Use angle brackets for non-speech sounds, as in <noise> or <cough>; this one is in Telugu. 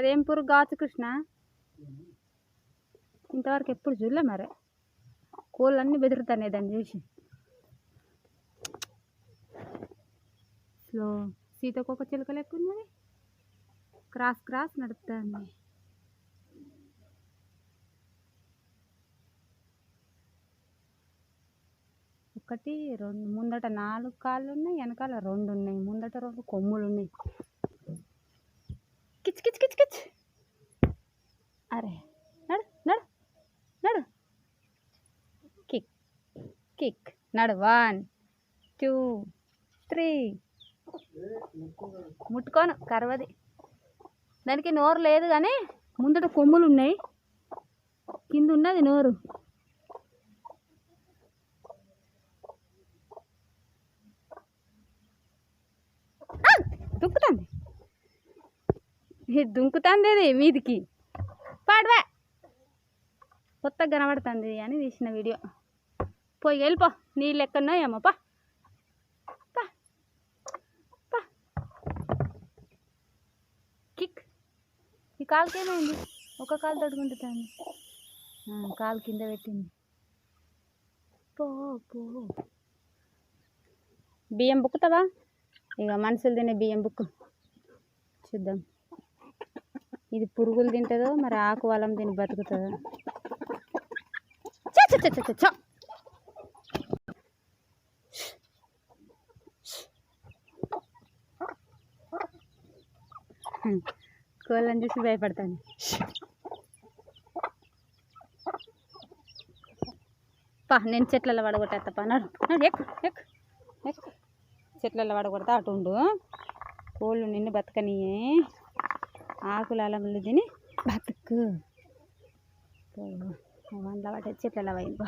అదేం పురుగు కావచ్చు కృష్ణ. ఇంతవరకు ఎప్పుడు చూడలే మరి. కోళ్ళు అన్నీ దాన్ని చూసి. స్లో. సీతకొక చిలుక లెక్క క్రాస్ క్రాస్ నడుపుతాను ఒకటి రెండు ముందట నాలుగు కాళ్ళు ఉన్నాయి వెనకాల రెండు ఉన్నాయి ముందట రెండు కొమ్ములు ఉన్నాయి. కిచ్ కిచ్ కిచ్ కిచ్ అరే నడు నడు నడు కిక్ కిక్ నడు వన్ టూ త్రీ ముట్టుకోను కరవది దానికి నోరు లేదు కానీ ముందట కొమ్ములు ఉన్నాయి కింద ఉన్నది నోరు ఆ! <laughs> దుంకుతుంది ఇది దుంకుతుంది మీదికి పాడవా కొత్తగా కనబడుతుంది అని తీసిన వీడియో. పోయి వెళ్ళిపో. నీళ్ళు ఎక్కడో ఏమో. పా. పా. కిక్. ఈ కాలుకి ఉంది ఒక కాలు తడుకుంటుంది కాలు కింద పెట్టింది. పో పో. బియ్యం బుక్కుతావా? ఇక మనుషులు తినే బియ్యం బుక్కు. చూద్దాం. ఇది పురుగులు తింటుందో మరి ఆకు వలం తిని బతుకుతుందో. కోళ్ళని చూసి భయపడతాను. పా నేను చెట్లలో పడగొట్టేస్తా నడు నడు ఎక్కు ఎక్కు ఎక్కు. చెట్లలో పడగొడతా అటు ఉండు. కోళ్ళు నిన్ను బతకనియే ఆకులు ముళ్ళు తిని బతుకు. వండ్ల పట్టే చెట్లలో పోయింది